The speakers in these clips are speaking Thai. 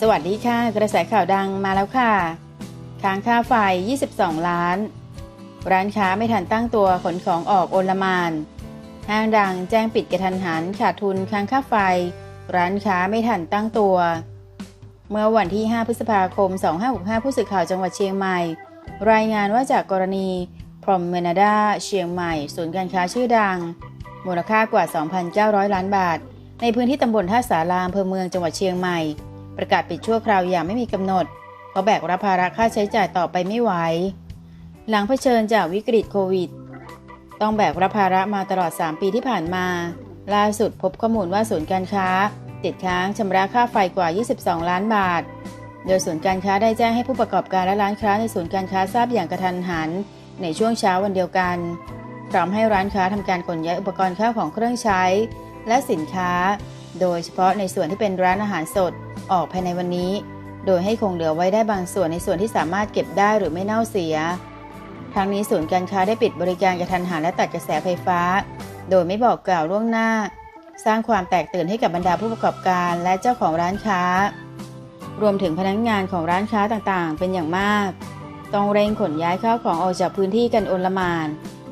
สวัสดีค่ะ กระแสข่าวดังมาแล้วค่ะ ค้างค่าไฟ 22 ล้าน ร้านค้าไม่ทันตั้งตัวขนของออกโอลมาน ห้างดังแจ้งปิดกระทันหันขาดทุนค้างค่าไฟ ร้านค้าไม่ทันตั้งตัว เมื่อวันที่ 5 พฤษภาคม 2565 ผู้สื่อข่าวจังหวัดเชียงใหม่ รายงานว่าจากกรณีพรอมเมนาดาเชียงใหม่ ศูนย์การค้าชื่อดัง มูลค่ากว่า 2,900 ล้านบาท ในพื้นที่ตำบลท่าสาราอำเภอเมืองจังหวัดเชียงใหม่ ประกาศปิดชั่วคราวอย่างไม่มีกำหนดเพราะแบกรับภาระค่าใช้จ่ายต่อไปไม่ไหว หลังเผชิญจากวิกฤตโควิด ต้องแบกรับภาระมาตลอด 3 ปีที่ผ่านมา ล่าสุดพบข้อมูลว่าศูนย์การค้า ติดค้างชำระค่าไฟกว่า 22 ล้านบาท โดยศูนย์การค้าได้แจ้งให้ผู้ประกอบการและร้านค้าในศูนย์การค้าทราบอย่างกระทันหัน ในช่วงเช้าวันเดียวกันพร้อมให้ร้านค้าทำการขนย้ายอุปกรณ์ข้าวของเครื่องใช้ และสินค้า โดยเฉพาะในส่วนที่เป็นร้านอาหารสด ออกภายในวันนี้ โดยให้คงเหลือไว้ได้บางส่วนในส่วนที่สามารถเก็บได้หรือไม่เน่าเสีย ทั้งนี้ศูนย์การค้าได้ปิดบริการกระทันหันและตัดกระแสไฟฟ้า โดยไม่บอกกล่าวล่วงหน้า สร้างความแตกตื่นให้กับบรรดาผู้ประกอบการและเจ้าของร้านค้า รวมถึงพนักงานของร้านค้าต่างๆ เป็นอย่างมาก ต้องเร่งขนย้ายข้าวของออกจากพื้นที่กันโอนลมาน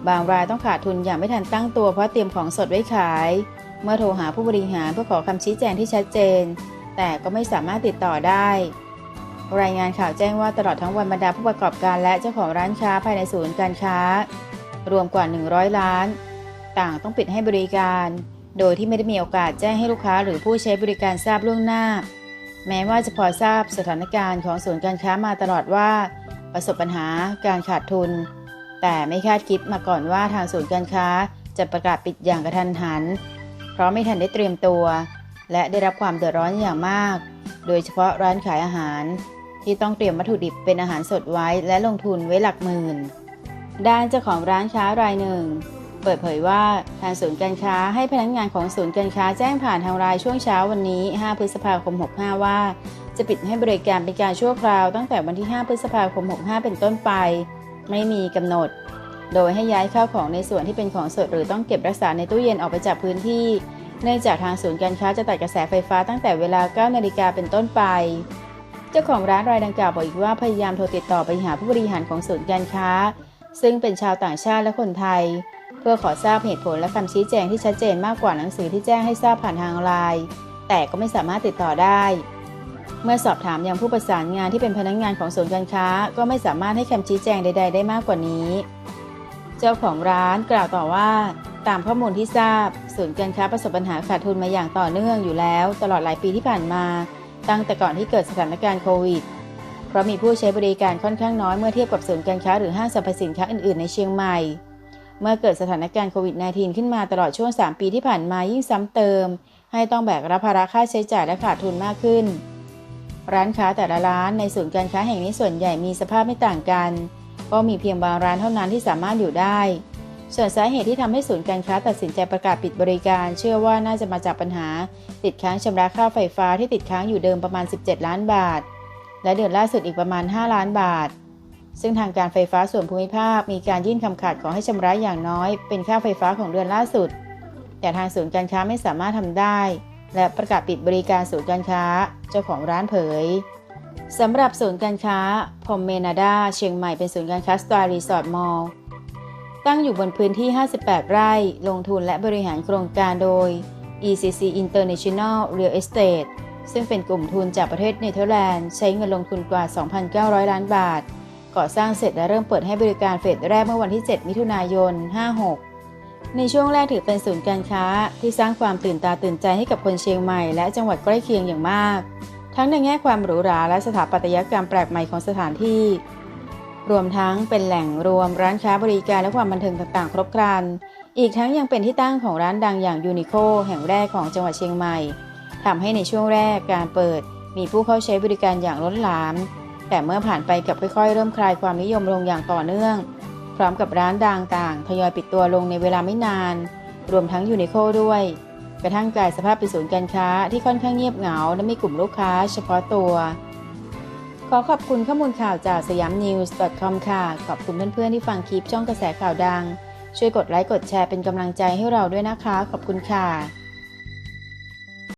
บางรายต้องขาดทุนอย่างไม่ทันตั้งตัวเพราะเตรียมของสดไว้ขายเมื่อโทรหาผู้บริหารเพื่อขอคำชี้แจงที่ชัดเจน แต่ก็ไม่สามารถติดต่อได้ รายงานข่าวแจ้งว่าตลอดทั้งวันบรรดาผู้ประกอบการและเจ้าของร้านค้าภายในศูนย์การค้า รวมกว่า 100 ล้าน ต่างต้องปิดให้บริการ โดยที่ไม่ได้มีโอกาสแจ้งให้ลูกค้าหรือผู้ใช้บริการทราบล่วงหน้า แม้ว่าจะพอทราบสถานการณ์ของศูนย์การค้ามาตลอดว่า ประสบปัญหาการขาดทุน แต่ไม่คาดคิดมาก่อนว่าทางศูนย์การค้าจะประกาศปิดอย่างกระทันหัน เพราะไม่ทันได้เตรียมตัว และได้รับความเดือดร้อนอย่างมาก โดยเฉพาะร้านขายอาหาร ที่ต้องเตรียมวัตถุดิบเป็นอาหารสดไว้และลงทุนไว้หลักหมื่น ด้านเจ้าของร้านค้ารายหนึ่ง เปิดเผยว่าทางศูนย์การค้าให้พนักงานของศูนย์การค้าแจ้งผ่านทางไลน์ช่วงเช้าวันนี้ 5 พฤษภาคม 65 ว่า จะปิดให้บริการเป็นการชั่วคราวตั้งแต่วันที่ 5 พฤษภาคม 65 เป็นต้นไป ไม่มีกำหนดโดยให้ย้ายข้าวของในส่วนที่เป็นของสดหรือต้องเก็บรักษาในตู้เย็นออกไปจากพื้นที่ เนื่องจากทางศูนย์การค้าจะตัดกระแสไฟฟ้าตั้งแต่เวลา 9 นาฬิกาเป็นต้นไป เจ้าของร้านรายดังกล่าวบอกอีกว่าพยายามโทรติดต่อไปหาผู้บริหารของศูนย์การค้า ซึ่งเป็นชาวต่างชาติและคนไทย เพื่อขอทราบเหตุผลและคำชี้แจงที่ชัดเจนมากกว่าหนังสือที่แจ้งให้ทราบผ่านทางไลน์แต่ก็ไม่สามารถติดต่อได้ เมื่อสอบถามยังผู้ประสานงานที่เป็นพนักงานของศูนย์การค้า ก็ไม่สามารถให้คำชี้แจงใด ๆ ได้มากกว่านี้ เจ้าของร้านกล่าวต่อว่า ตามข้อมูลที่ทราบศูนย์การค้าประสบปัญหาขาดทุนมาอย่างต่อเนื่องอยู่แล้ว ตลอดหลายปีที่ผ่านมา ตั้งแต่ก่อนที่เกิดสถานการณ์โควิด เพราะมีผู้ใช้บริการค่อนข้างน้อยเมื่อเทียบกับศูนย์การค้าหรือห้างสรรพสินค้าอื่นๆ ในเชียงใหม่ เมื่อเกิดสถานการณ์โควิด -19 ขึ้นมาตลอดช่วง 3 ปีที่ผ่านมายิ่งซ้ำเติม ให้ต้องแบกรับภาระค่าใช้จ่ายและขาดทุนมากขึ้น ร้านค้าแต่ละร้านในศูนย์การค้าแห่งนี้ส่วนใหญ่มีสภาพไม่ต่างกัน ก็มีเพียงบางร้านเท่านั้นที่สามารถอยู่ได้ ส่วนสาเหตุที่ทำให้ศูนย์การค้าตัดสินใจประกาศปิดบริการ เชื่อว่าน่าจะมาจากปัญหา ติดค้างชำระค่าไฟฟ้าที่ติดค้างอยู่เดิมประมาณ 17 ล้านบาท และเดือนล่าสุดอีกประมาณ 5 ล้านบาท ซึ่งทางการไฟฟ้าส่วนภูมิภาคมีการยื่นคำขาดขอให้ชำระอย่างน้อย เป็นค่าไฟฟ้าของเดือนล่าสุด แต่ทางศูนย์การค้าไม่สามารถทำได้ และประกาศปิดบริการศูนย์การค้า เจ้าของร้านเผยสำหรับศูนย์การค้าพอมเมนาดาเชียงใหม่เป็นศูนย์การค้าสไตล์รีสอร์ทมอลล์ ตั้งอยู่บนพื้นที่ 58 ไร่ ลงทุนและบริหารโครงการโดย ECC International Real Estate ซึ่งเป็นกลุ่มทุนจากประเทศเนเธอร์แลนด์ ใช้เงินลงทุนกว่า 2,900 ล้านบาท ก่อสร้างเสร็จและเริ่มเปิดให้บริการเฟสแรกเมื่อวันที่ 7 มิถุนายน 56 ในช่วงแรกถือเป็นศูนย์การค้าที่สร้างความตื่นตาตื่นใจให้กับคนเชียงใหม่ และจังหวัดใกล้เคียงอย่างมาก ทั้งในแง่ความหรูหราและสถาปัตยกรรมแปลกใหม่ของสถานที่ รวมทั้งเป็นแหล่งรวมร้านค้าบริการและความบันเทิงต่างๆ ครบครัน อีกทั้งยังเป็นที่ตั้งของร้านดังอย่างยูนิโคแห่งแรกของจังหวัดเชียงใหม่ทำให้ในช่วงแรกการเปิด มีผู้เข้าใช้บริการอย่างล้นหลาม แต่เมื่อผ่านไปกับค่อยๆ เริ่มคลายความนิยมลงอย่างต่อเนื่อง พร้อมกับร้านดังต่างทยอยปิดตัวลงในเวลาไม่นาน รวมทั้งยูนิโคด้วย กระทั่งกลายสภาพเป็นศูนย์การค้าที่ค่อนข้างเงียบเหงาและมีกลุ่มลูกค้า เฉพาะตัว ขอขอบคุณข้อมูลข่าวจากสยามนิวส์ .com ค่ะ ขอบคุณเพื่อนๆที่ฟังคลิปช่องกระแสข่าวดัง ช่วยกดไลค์กดแชร์เป็นกำลังใจให้เราด้วยนะคะ ขอบคุณค่ะ